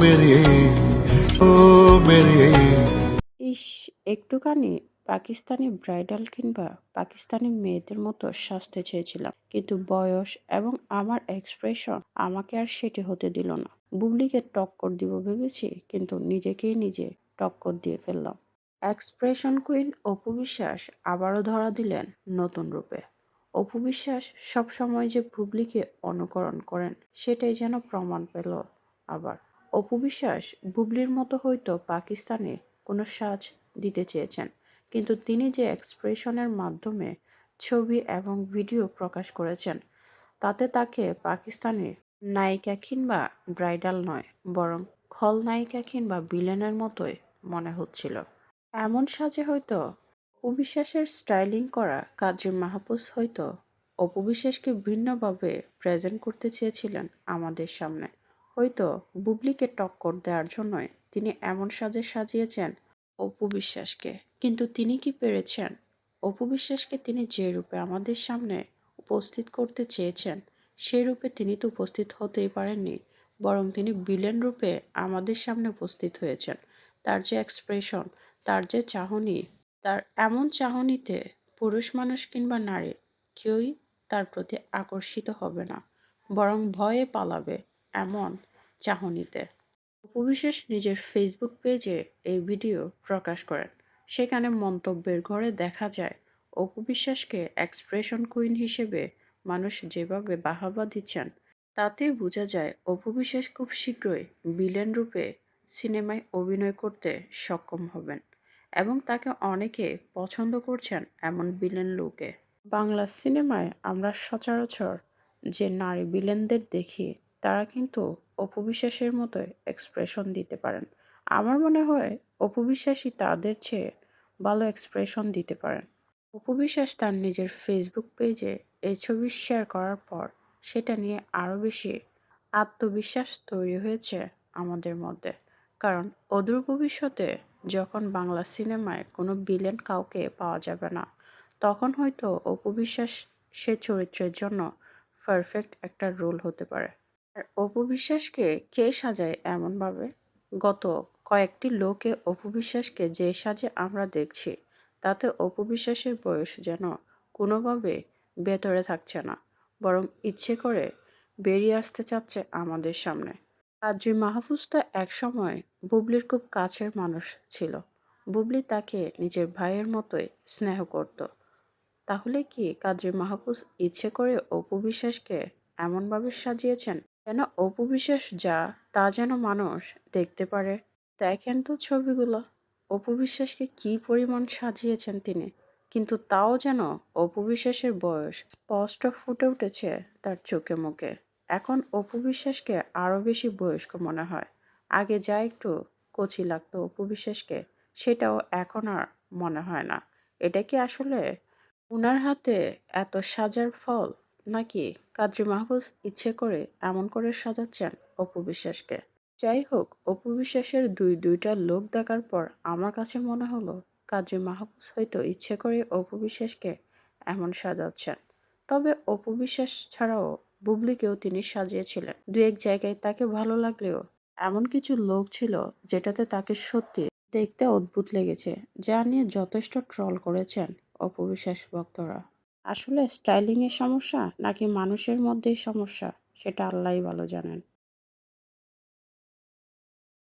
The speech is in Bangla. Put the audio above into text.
মেরে, ও মেরে। ইস একটুখানি পাকিস্তানি ব্রাইডাল কিংবা পাকিস্তানি মেয়েদের মতো সাজতে চেয়েছিলাম। কিন্তু বয়স এবং আমার এক্সপ্রেশন আমাকে আর সেটি হতে দিল না। বুবলিকে টক্কর দিব ভেবেছি, কিন্তু নিজেকেই নিজে টক্কর দিয়ে ফেললাম। এক্সপ্রেশন কুইন অপু বিশ্বাস আবারও ধরা দিলেন নতুন রূপে। অপু বিশ্বাস সবসময় যে বুবলিকে অনুকরণ করেন, সেটাই যেন প্রমাণ পেল আবার। অপু বিশ্বাস বুবলির মতো হয়তো পাকিস্তানে কোনো সাজ দিতে চেয়েছেন, কিন্তু তিনি যে এক্সপ্রেশনের মাধ্যমে ছবি এবং ভিডিও প্রকাশ করেছেন, তাতে তাকে পাকিস্তানে নায়িকা কিংবা ব্রাইডাল নয়, বরং খলনায়িকা কিংবা বিলেনের মতোই মনে হচ্ছিল। এমন সাজে হয়তো অবিশ্বাসের স্টাইলিং করা কাজী মাহফুজ হয়তো অপবিশ্বাসকে ভিন্নভাবে প্রেজেন্ট করতে চেয়েছিলেন আমাদের সামনে। হয়তো বুবলিকে টক্কর দেওয়ার জন্যই। তিনি এমন সাজে সাজিয়েছেন অপু বিশ্বাসকে। কিন্তু তিনি কি পেরেছেন? অপু বিশ্বাসকে তিনি যে রূপে আমাদের সামনে উপস্থিত করতে চেয়েছেন সেই রূপে তিনি তো উপস্থিত হতেই পারেননি। বরং তিনি বিলেন রূপে আমাদের সামনে উপস্থিত হয়েছেন। তার যে এক্সপ্রেশন, তার যে চাহনি, তার এমন চাহনিতে পুরুষ মানুষ কিংবা নারী কেউই তার প্রতি আকর্ষিত হবে না। বরং ভয়ে পালাবে এমন চাহনিতে। উপবিশেষ নিজের ফেসবুক পেজে এই ভিডিও প্রকাশ করেন। সেখানে মন্তব্যের ঘরে দেখা যায় অপু বিশ্বাসকে এক্সপ্রেশন কুইন হিসেবে মানুষ যেভাবে বাহাবা দিচ্ছেন, তাতে বোঝা যায় অপু বিশ্বাস খুব শীঘ্রই বিলেন রূপে সিনেমায় অভিনয় করতে সক্ষম হবেন এবং তাকে অনেকে পছন্দ করছেন এমন বিলেন লুকে। বাংলা সিনেমায় আমরা সচরাচর যে নারী বিলেনদের দেখি, তারা কিন্তু অপবিশ্বাসের মতো এক্সপ্রেশন দিতে পারেন। আমার মনে হয় অপবিশ্বাসই তাদের চেয়ে ভালো এক্সপ্রেশন দিতে পারেন। অপবিশ্বাস তার নিজের ফেসবুক পেজে এই ছবি শেয়ার করার পর সেটা নিয়ে আরও বেশি আত্মবিশ্বাস তৈরি হয়েছে আমাদের মধ্যে। কারণ অদূর ভবিষ্যতে যখন বাংলা সিনেমায় কোনো বিলেন কাউকে পাওয়া যাবে না, তখন হয়তো অপবিশ্বাস সে চরিত্রের জন্য পারফেক্ট একটা রোল হতে পারে। আর অপবিশ্বাসকে কে সাজায় এমনভাবে? গত কয়েকটি লোকে অপবিশ্বাসকে যে সাজে আমরা দেখছি, তাতে অপবিশ্বাসের বয়স যেন কোনোভাবে ভেতরে থাকছে না, বরং ইচ্ছে করে বেরিয়ে আসতে চাচ্ছে আমাদের সামনে। কাজী মাহফুজটা একসময় বুবলির খুব কাছের মানুষ ছিল। বুবলি তাকে নিজের ভাইয়ের মতোই স্নেহ করত। তাহলে কি কাজী মাহফুজ ইচ্ছে করে অপু বিশ্বাসকে এমনভাবে সাজিয়েছেন? যেন অপবিশ্বাস যা, তা যেন মানুষ দেখতে পারে। দেখেন তো ছবিগুলো। অপু বিশ্বাসকে কী পরিমাণ সাজিয়েছেন তিনি, কিন্তু তাও যেন অপবিশ্বাসের বয়স স্পষ্ট ফুটে উঠেছে তার চোখে মুখে। এখন অপবিশ্বাসকে আরও বেশি বয়স্ক মনে হয়। আগে যা একটু কচি লাগতো অপবিশ্বাসকে, সেটাও এখন আর মনে হয় না। এটা কি আসলে উনার হাতে এত সাজার ফল? নাকি কাদ্রি মাহফুজ ইচ্ছে করে এমন করে সাজাচ্ছেন অপু বিশ্বাসকে? যাই হোক অপু বিশ্বাসের দুই দুইটা লোক দেখার পর আমার কাছে মনে হলো কাজী মাহফুজ হয়তো ইচ্ছে করে অপু বিশ্বাসকে এমন সাজাচ্ছেন। তবে অপু বিশ্বাস ছাড়াও বুবলিকেও তিনি সাজিয়েছিলেন। দু এক জায়গায় তাকে ভালো লাগলেও এমন কিছু লোক ছিল যেটাতে তাকে সত্যি দেখতে অদ্ভুত লেগেছে, যা নিয়ে যথেষ্ট ট্রল করেছেন অপবিশ্বাস ভক্তরা। আসলে স্টাইলিংয়ের সমস্যা নাকি মানুষের মধ্যেই সমস্যা? সেটা আল্লাহই ভালো জানেন।